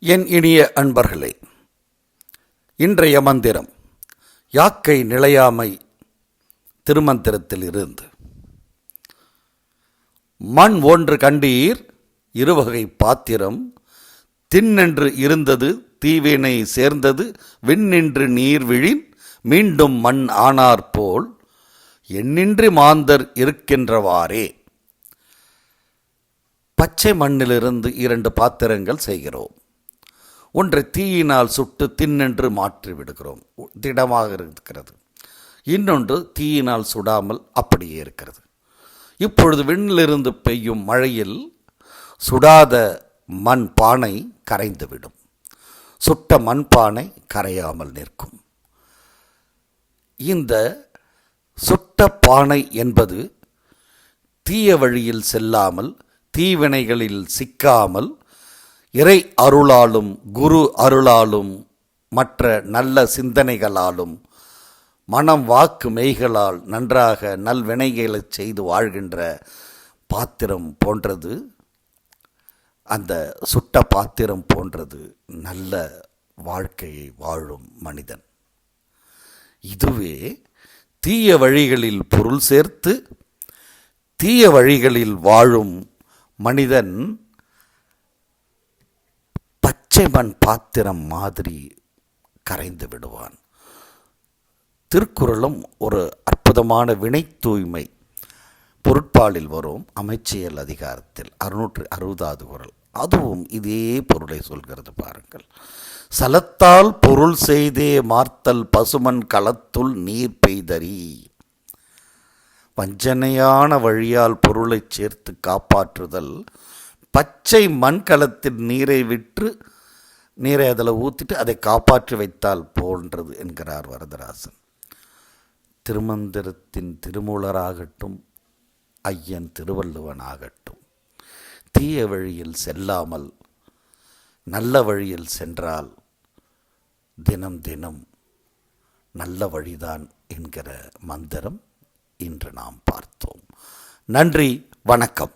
என் இனிய அன்பர்களே இன்றைய மந்திரம் யாக்கை நிலையாமை திருமந்திரத்தில் இருந்து மண் ஒன்று கண்டீர் இருவகை பாத்திரம் தின்னென்று இருந்தது தீவினை சேர்ந்தது விண்ணின்று நீர்விழின் மீண்டும் மண் ஆனார் போல் எண்ணின்றி மாந்தர் இருக்கின்றவாறே. பச்சை மண்ணிலிருந்து இரண்டு பாத்திரங்கள் செய்கிறோம். ஒன்றை தீயினால் சுட்டு தின்னென்று மாற்றி விடுகிறோம் திடமாக இருக்கிறது. இன்னொன்று தீயினால் சுடாமல் அப்படியே இருக்கிறது. இப்பொழுது விண்ணிலிருந்து பெய்யும் மழையில் சுடாத மண் பானை கரைந்துவிடும். சுட்ட மண்பானை கரையாமல் நிற்கும். இந்த சுட்ட பானை என்பது தீய வழியில் செல்லாமல் தீவினைகளில் சிக்காமல் இறை அருளாலும் குரு அருளாலும் மற்ற நல்ல சிந்தனைகளாலும் மனம் வாக்கு மெய்களால் நன்றாக நல்வினைகளை செய்து வாழ்கின்ற பாத்திரம் போன்றது. அந்த சுட்ட பாத்திரம் போன்றது நல்ல வாழ்க்கையை வாழும் மனிதன். இதுவே தீய வழிகளில் பொருள் சேர்த்து தீய வழிகளில் வாழும் மனிதன் பச்சை மண் பாத்திரம் மாதிரி கரைந்து விடுவான். திருக்குறளும் ஒரு அற்புதமான வினை தூய்மை பொருட்பாலில் வரும் அமைச்சியல் அதிகாரத்தில் அறுநூற்று அறுபதாவது குரல் அதுவும் இதே பொருளை சொல்கிறது பாருங்கள். சலத்தால் பொருள் செய்தே மார்த்தல் பசுமன் களத்துள் நீர் பெய்தறி. வஞ்சனையான வழியால் பொருளை சேர்த்து காப்பாற்றுதல். பச்சை மண்கலத்தின் நீரை விற்று நீரை அதில் ஊற்றிட்டு அதை காப்பாற்றி வைத்தால் போன்றது என்கிறார் வரதராசன். திருமந்திரத்தின் திருமூலராகட்டும் ஐயன் திருவள்ளுவன் ஆகட்டும் தீய வழியில் செல்லாமல் நல்ல வழியில் சென்றால் தினம் தினம் நல்ல வழிதான் என்கிற மந்திரம் இன்று நாம் பார்த்தோம். நன்றி வணக்கம்.